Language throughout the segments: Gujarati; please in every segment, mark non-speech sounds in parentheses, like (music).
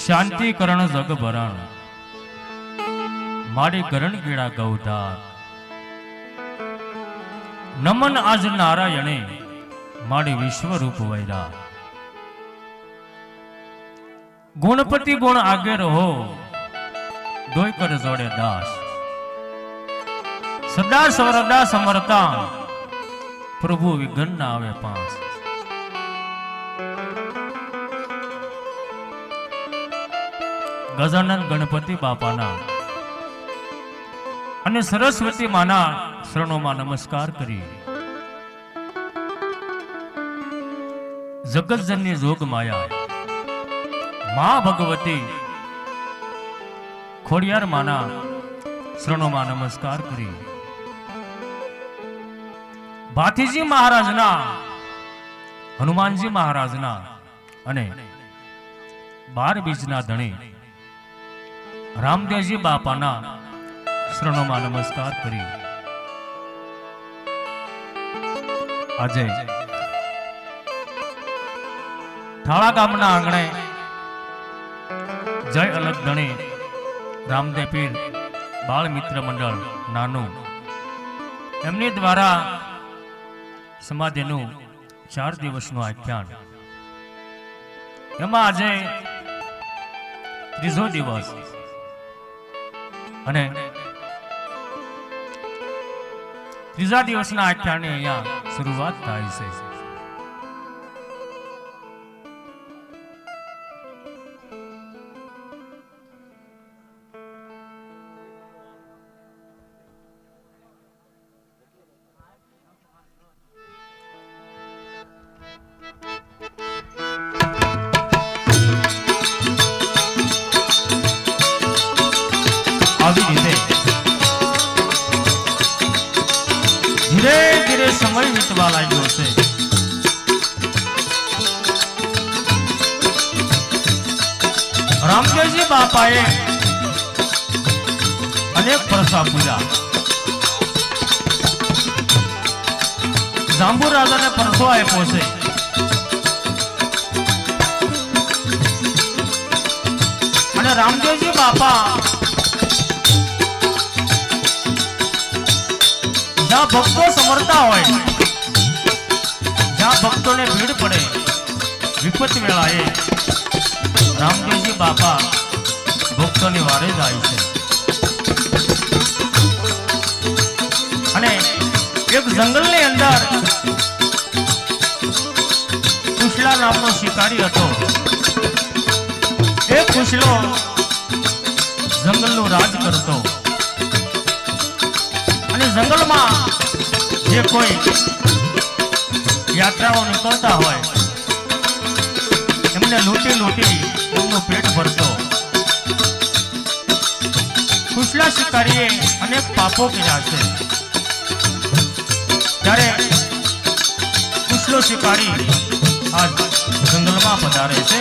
શાંતિ કરણ જગ ભરણ મારી કરણ ગીડા ગૌધાર. નમન આજ નારાયણે, મારી વિશ્વરૂપ વૈરા ગુણપતિ ગુણ આગે રહો, ડોયકર જોડે દાસ. સદા સવરદા સમરતા, પ્રભુ વિઘ્ન ના આવે પાસ. ગજાનંદ ગણપતિ બાપાના. અને સરસ્વતી માના શરણોમાં નમસ્કાર કરી. જગતજનની જોગ માયા. મા ભગવતી ખોડિયાર માના શરણોમાં નમસ્કાર કરી. ભાથીજી મહારાજના, હનુમાનજી મહારાજના અને બાર બીજના ધણી રામદેવજી બાપાના શરણોમાં નમસ્કાર કરી. આજે થાળા ગામના આંગણે જય અલગ ધણી રામદેવ પીર બાળ મિત્ર મંડળ નાનું એમની દ્વારા સમાધિનું ચાર દિવસનું આખ્યાન. એમાં આજે ત્રીજો દિવસ અને ત્રીજા દિવસના આખ્યાનની અહીંયા શરૂઆત થાય છે. પૂજા જાંબુ રાજાને પરસો આપ્યો છે. અને રામદેવજી બાપા, જ્યાં ભક્તો સમરતા હોય, જ્યાં ભક્તોને ભીડ પડે વિપત વેળાએ રામદેવજી બાપા ભક્તોની વારે જાય છે. એક જંગલની અંદર કુશલા નામનો શિકારી હતો. એ કુશલો જંગલનું રાજ કરતો. અને જંગલમાં જે કોઈ યાત્રાઓ નીકળતા હોય, એમને લૂંટી લૂંટી એમનું પેટ ભરતો. કુશલા શિકારીએ અનેક પાપો કર્યા છે. ત્યારે કુશલો શિકારી આ જંગલમાં પધારે છે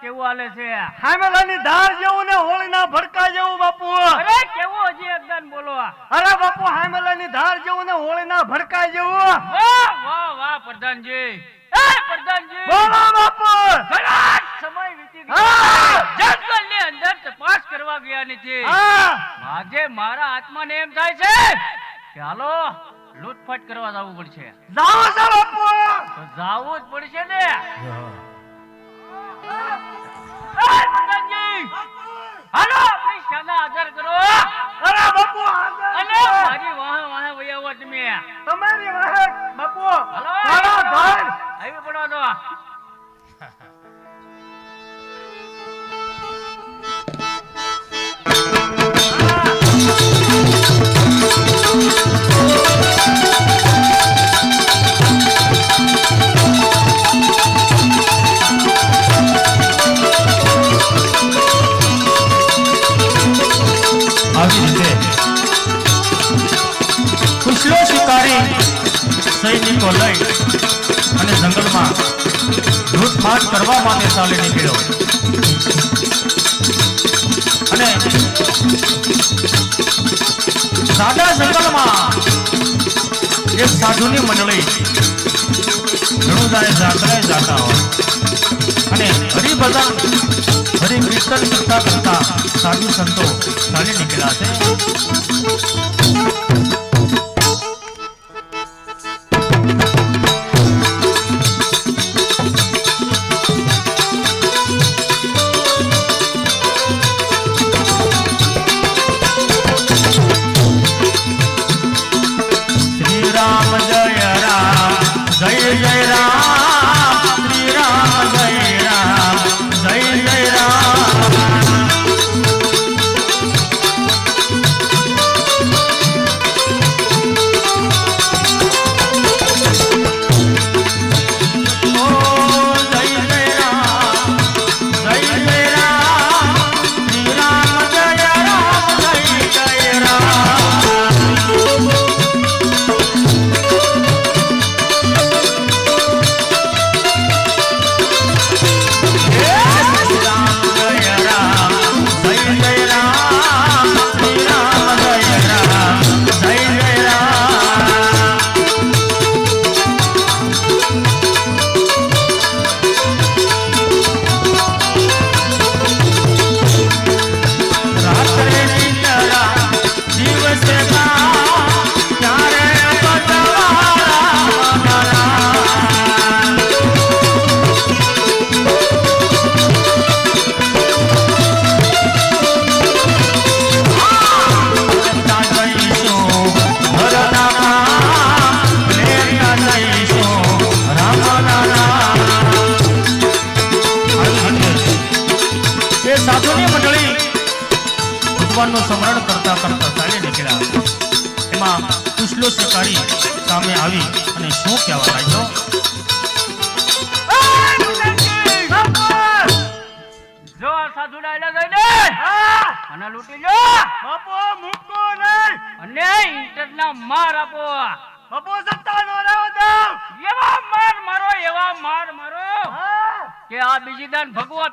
કેવું હાલે છે? હામેલાની ધાર જેવું ને હોળીના ભડકા જેવું બાપુ. અરે કેવું હજી એકદમ બોલો. અરે બાપુ હામેલાની ધાર જેવું ને હોળીના ભડકા જેવું. વાહ વાહ વાહ પ્રધાનજી. એ પ્રધાનજી. બોલો બાપુ. ઘણા સમય વીતી હા! ગયો જંગલની અંદર તપાસ કરવા ગયા નથી. આજે મારા આત્માને એમ થાય છે કે હાલો લૂંટફાટ કરવા જવું પડશે. જાઓ છો બાપુ. તો જાવું જ પડશે ને. હાલો આપણી શાના આદર કરો. અરે બાપુ અને. મારી વાહ વાહ આવો તમે તમારી વાહ બાપુ. હાલો. હાલો ધાર આવી પડો સૈનિકો લઈ અને જંગલમાં લૂંટફાટ કરવા માટે ચાલી નીકળ્યો અને સાદા જંગલમાં એક સાધુની મંડળી ઘણું જાણે જાત્રાએ જાતા હોય. અને હરિભજન હરિ કીર્તન કરતા કરતા સાધુ સંતો ચાલી નીકળ્યા છે.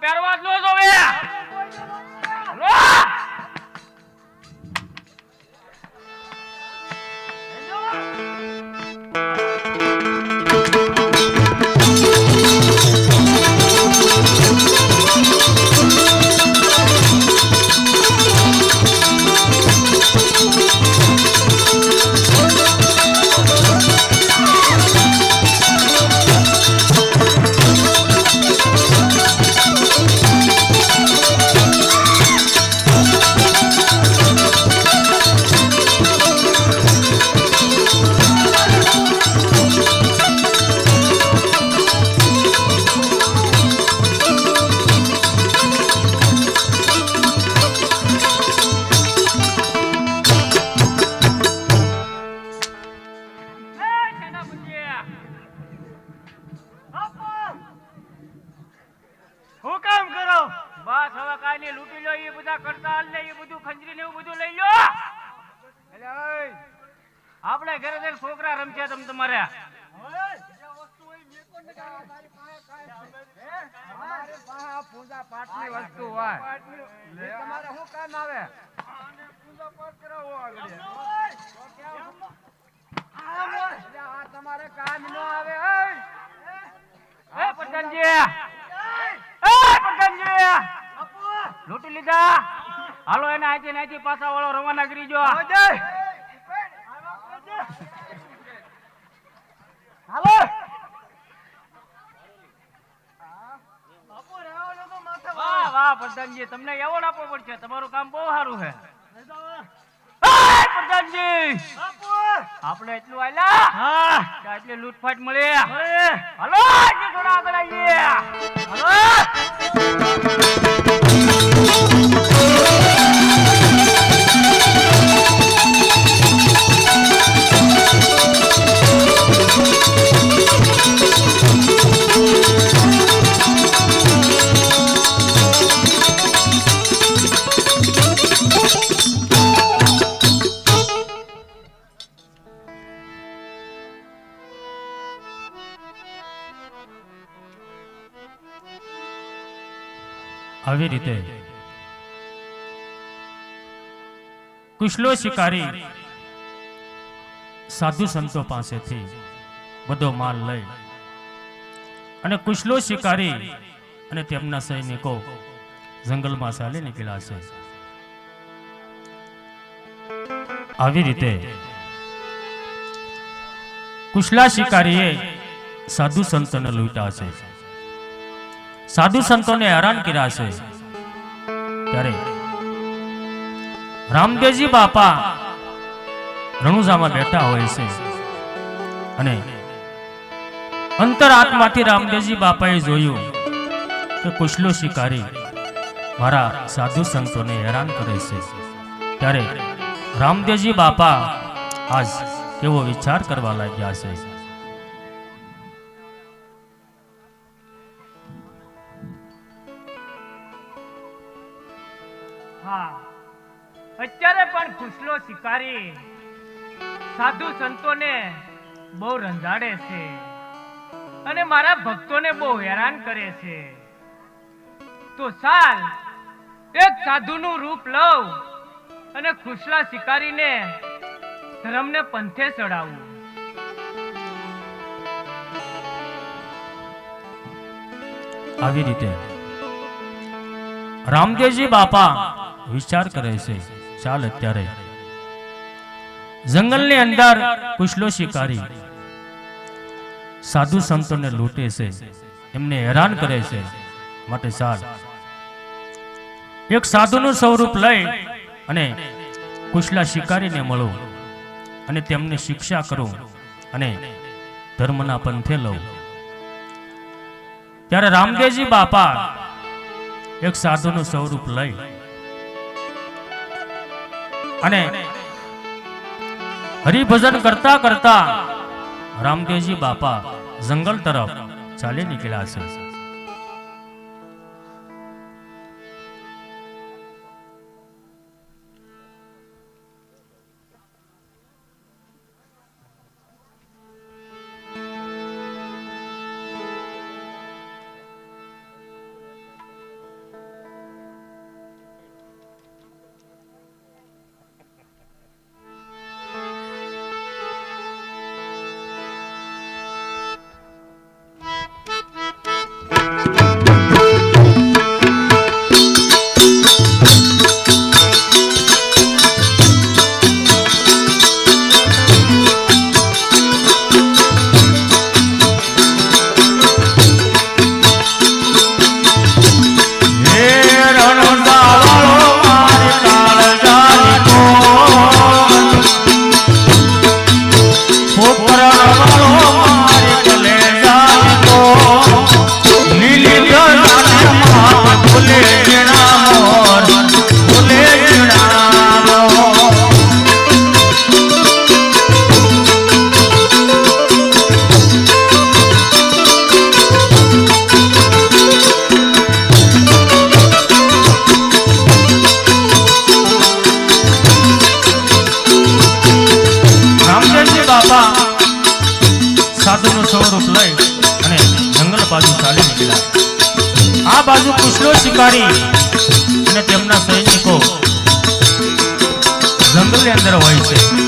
પહેરવા જ ન જોવે હાલો એને પાછા વાળો રવાના કરી જો હાલો વાહ વાહ પ્રધાનજી તમને એવો આપવો પડશે. તમારું કામ બહુ સારું છે. પ્રધાનજી. આપણે એટલું આલ્યા હા. કે આટલી લૂંટફાટ મળી. હાલો થોડા આગળ આવીએ. હાલો. આવી રીતે કુશલો શિકારી, સાધુ સંતો પાસેથી બધો માલ લઈ અને કુશલો શિકારી અને તેમના સૈનિકો જંગલમાં ચાલી નીકળ્યા છે. આવી રીતે કુશલા શિકારીએ સાધુ સંતોને લૂંટ્યા છે. સાધુ સંતોને હેરાન કર્યા છે. ત્યારે રામદેવજી બાપા રણુજામાં બેઠા હોય છે. અને અંતરાત્માથી રામદેવજી બાપાએ જોયું કે કુશલો શિકારી મારા સાધુ સંતોને હેરાન કરે છે. ત્યારે રામદેવજી બાપા આજ કેવો વિચાર કરવા લાગ્યા છે. શિકારી સાધુ સંતોને બહુ રંજાડે છે અને મારા ભક્તોને બહુ હેરાન કરે છે. તો સાલ એક સાધુનું રૂપ લઉં અને ખુશલા શિકારીને ધર્મને પંથે ચડાવું. આવી રીતે રામદેવજી બાપા વિચાર કરે છે. ચાલ અત્યારે જંગલની અંદર કુશલો શિકારી, સાધુ સંતોને લૂંટે છે, એમને હેરાન કરે છે. માટે સાર એક સાધુનું સ્વરૂપ લઈ અને કુશલા શિકારીને મળો અને તેમને શિક્ષા કરો અને ધર્મના પંથે લઉં ત્યારે રામદેવજી બાપા એક સાધુનું સ્વરૂપ લઈ અને હરિભજન કરતા કરતા રામદેવજી બાપા જંગલ તરફ ચાલી નીકળ્યા છે. બાજુ શિકારી અને તેમના સૈનિકો જંગલની અંદર હોય છે.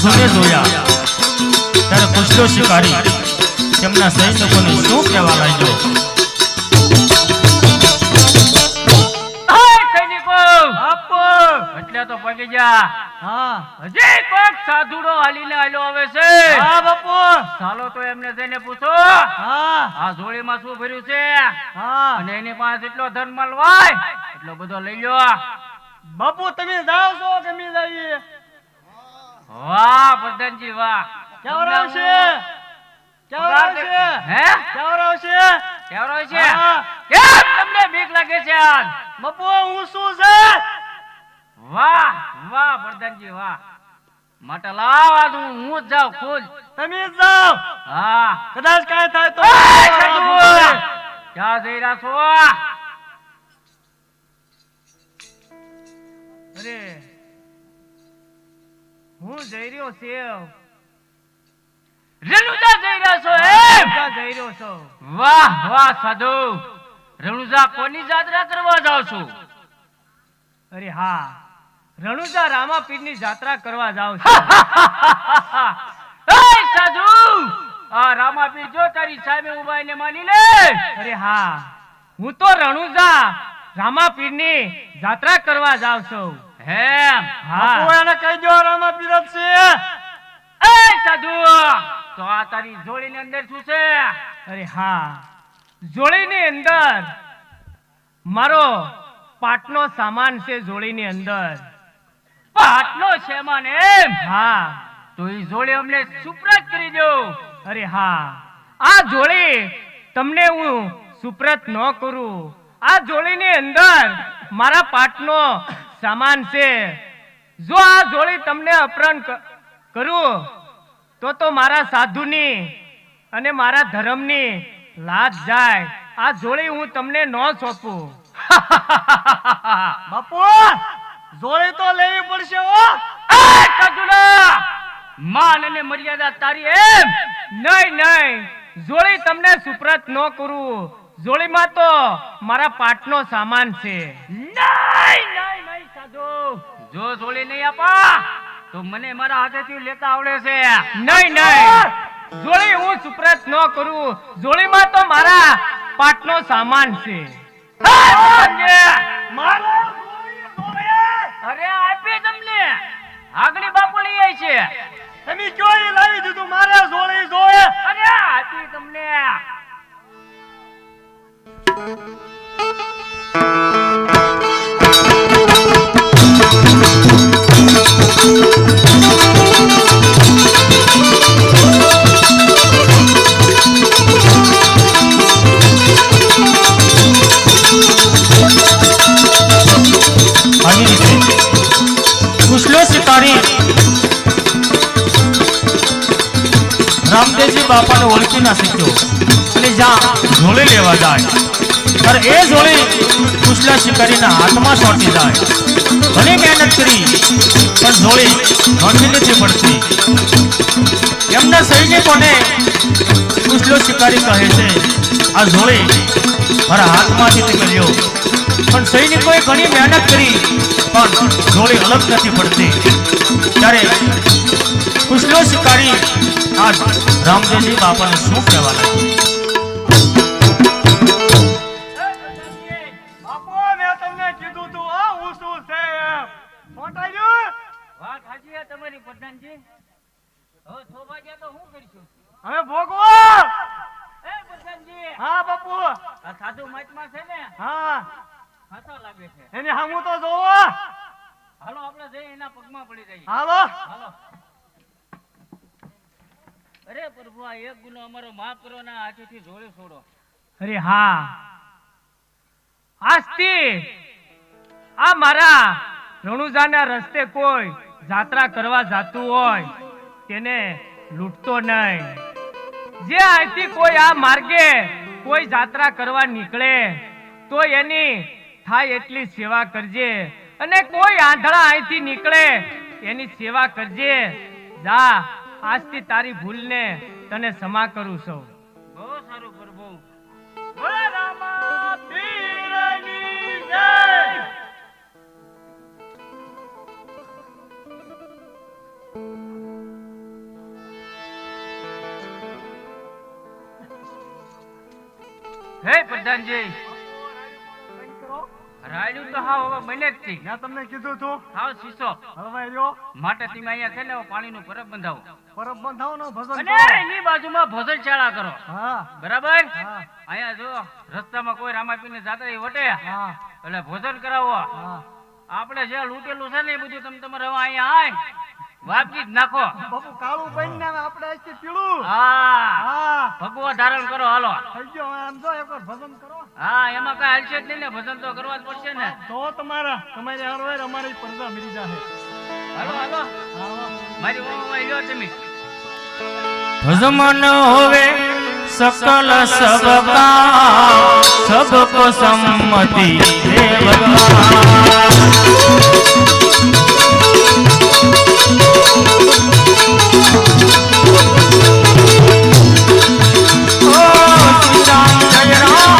એ સાધુને જોયા. ત્યારે કુશલો શિકારી તેમના સૈનિકોને શું કહેવા લાગ્યો? બાપુ! એટલે તો પગી જા હા. હજી કોઈક સાધુડો હાલીને આલ્યો આવે છે. હા બાપુ. ચાલો તો એમને જઈને પૂછો. હા. આ જોડીમાં શું ભર્યું છે? હા. અને એની પાસે એટલો ધનમાલ હોય એટલો બધો લઈ લ્યો. બાપુ તમે જાઓ છો કે જઈએ? વાહ પ્રધાનજી વાહ. ક્યાં આવશે ક્યાં આવશે હે? ક્યાં આવશે કેવરો છે. કેમ તમને બીક લાગે છે આજ? બાપુ હું શું છે? વાહ વાહ પ્રધાનજી વાહ. માટે લાવ હું હું જ જાઉં ખુદ. તમે જ જાઓ. હા. કદાચ કાંઈ થાય તો ક્યાં જઈ રહ્યા છો? અરે. હું જઈ રહ્યો સેવ રણુજા જઈ રહ્યો છો એમ જઈ રહ્યો છો. વાહ વાહ સાધુ. રણુજા કોની જાત્રા કરવા જાવ છો? અરે હા રણુજા રામાપીરની જાત્રા કરવા જાવ છું. એ સાધુ! આ રામાપીર જો તારી સામે ઊભા એને માની લે. અરે હા હું તો રણુજા રામાપીરની જાત્રા કરવા જાવ છું. હેમ બાપુ એને કહી દો રામાપીર જ છે. એ સાધુ તો આ તારી જોડીની અંદર શું છે? અરે હા. જોડીની અંદર મારો પાટનો સામાન છે જોડીની અંદર. પાટનો છે માન એમ? હા. તો એ જોડી અમને સુપ્રત કરી દો અરે હા. આ જોડી તમને હું સુપ્રત ન કરું. આ જોડીની અંદર મારા પાટનો સામાન છે. જો આ જોડી તમને અપહરણ કરું તો તો મારા સાધુની અને મારા ધર્મની લાજ જાય. આ જોડી હું તમને ન સોંપું. (laughs) બાપુ જોડી તો લેવી પડશે ઓ માન અને મર્યાદા તારી એમ. નહીં નહીં. જોડી તમને સુપ્રત ન કરું. જોડીમાં તો મારા પાટનો સામાન છે. નહીં નહીં. જો જોડી નહીં આપા તો મને મારા હાથેથી લેતા આવડે છે. નહીં નહીં. જોડી હું સુપ્રત ન કરું. જોડીમાં તો મારા પાટનો સામાન છે. અરે આપી તમને. આગળી બાપડી એ છે. તમે કયો એ લાવી દીધું? મારે જોડી જોયે અરે આપી તમને. રામદેવજી બાપાને ઓળખી ના શક્યો. અને જ્યાં ઝોળી લેવા જાય. ત્યારે એ ઝોળી કુશલા શિકારીના હાથમાં સોંટી જાય. ભલે મહેનત કરી, પણ જોડી નોંધી નથી પડતી. એમના સૈનિકોને કુશલો શિકારી કહે છે? આ જોડી મારા હાથમાંથી નીકળ્યો પણ સૈનિકોએ ઘણી મહેનત કરી, પણ જોડી અલગ નથી પડતી. ત્યારે કુશલો શિકારી આ રામદેવજી બાપાને શું કહેવા હા ખાસા લાગે છે એની હામું તો જોવો. હાલો આપણે જઈ એના પગમાં પડી જઈએ. હાલો. હાલો. અરે પ્રભુ આ એક ગુનો અમારો માફ કરો ને હાથેથી જોડે છોડો. અરે હા. આજથી આ મારા રણુજાના રસ્તે કોઈ જાત્રા કરવા જાતું હોય તેને લૂંટતો નહીં. જે અહીંથી કોઈ આ માર્ગે કોઈ જાત્રા કરવા નીકળે તો એની થાય એટલી સેવા કરજે અને કોઈ આંધળા અહીંથી નીકળે એની સેવા કરજે. જા આજથી તારી ભૂલને તને ક્ષમા કરું છું. બહુ સારું પ્રભુ હે પ્રધાનજી. રાયડું તો હાવ હવે બને જ છે. મેં તમને કીધું તું હાવ શીશો. હલવાઈ રહ્યો. માટે તમે અહીંયા છે ને પાણીનું પરબ બંધાવો. પરબ બંધાવનો ભજન અને એની બાજુમાં ભોજનશાળા કરો. હા. બરાબર? અહીંયા જો રસ્તામાં કોઈ રામાપીને જાત્રા વટે. એટલે ભોજન કરાવો. હા. આપણે જે લૂંટેલું છે ને એ બધું તમે તમારે હવે અહીંયા આય. વાપકી જ નાખો. બાપુ કાળું બનીને ને આપણે આજથી પીળું. હા. હા. ભગવા ધારણ કરો હાલો. થઈ ગયો આમ જો એકવાર ભજન કરો. હા એમાં કઈ હાલશે જ નહીં ને ભજન તો કરવા જ પડશે ને. તો તમારા તમારી હરવાર અમારી પડદા મરી જાહે. હાલો હાલો. મારી ઓમાં લ્યો તમે. ભજમન હોવે સકલ સબકા સબકો સંમતિ હે ભગવાન Jai શ્રી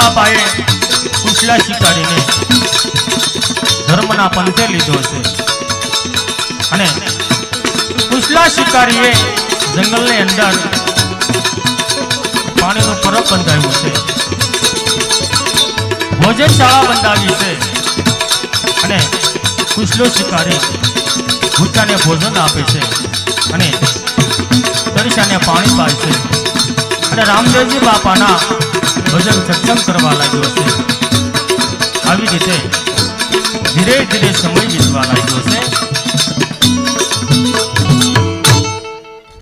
બાપાએ કુશલા શિકારીને ધર્મના પંથે લીધો છે. અને કુશલા શિકારીએ જંગલની અંદર પાણીનો પરબ બંધાવ્યો છે. ભોજનશાળા બંધાવી છે. અને કુશલો શિકારી ભૂતાને ભોજન આપે છે. અને તરસાને પાણી પાય છે. અને રામદેવજી બાપાના ભજન સત્સંગ કરવા લાગ્યો છે. આવી રીતે ધીરે ધીરે સમય વીતવા લાગ્યો છે.